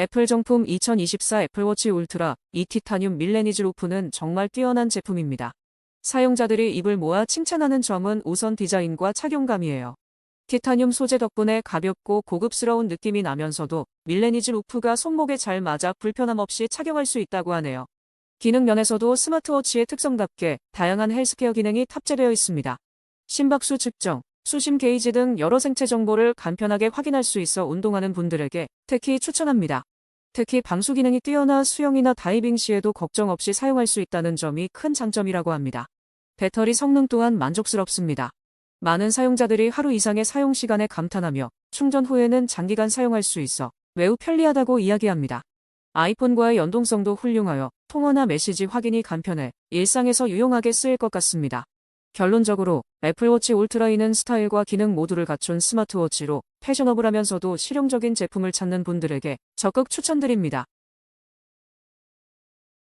애플 정품 2024 애플워치 울트라 이 티타늄 밀레니즈 루프는 정말 뛰어난 제품입니다. 사용자들이 입을 모아 칭찬하는 점은 우선 디자인과 착용감이에요. 티타늄 소재 덕분에 가볍고 고급스러운 느낌이 나면서도 밀레니즈 루프가 손목에 잘 맞아 불편함 없이 착용할 수 있다고 하네요. 기능 면에서도 스마트워치의 특성답게 다양한 헬스케어 기능이 탑재되어 있습니다. 심박수 측정, 수심 게이지 등 여러 생체 정보를 간편하게 확인할 수 있어 운동하는 분들에게 특히 추천합니다. 특히 방수 기능이 뛰어나 수영이나 다이빙 시에도 걱정 없이 사용할 수 있다는 점이 큰 장점이라고 합니다. 배터리 성능 또한 만족스럽습니다. 많은 사용자들이 하루 이상의 사용 시간에 감탄하며 충전 후에는 장기간 사용할 수 있어 매우 편리하다고 이야기합니다. 아이폰과의 연동성도 훌륭하여 통화나 메시지 확인이 간편해 일상에서 유용하게 쓰일 것 같습니다. 결론적으로 애플워치 울트라이는 스타일과 기능 모두를 갖춘 스마트워치로 패셔너블하면서도 실용적인 제품을 찾는 분들에게 적극 추천드립니다.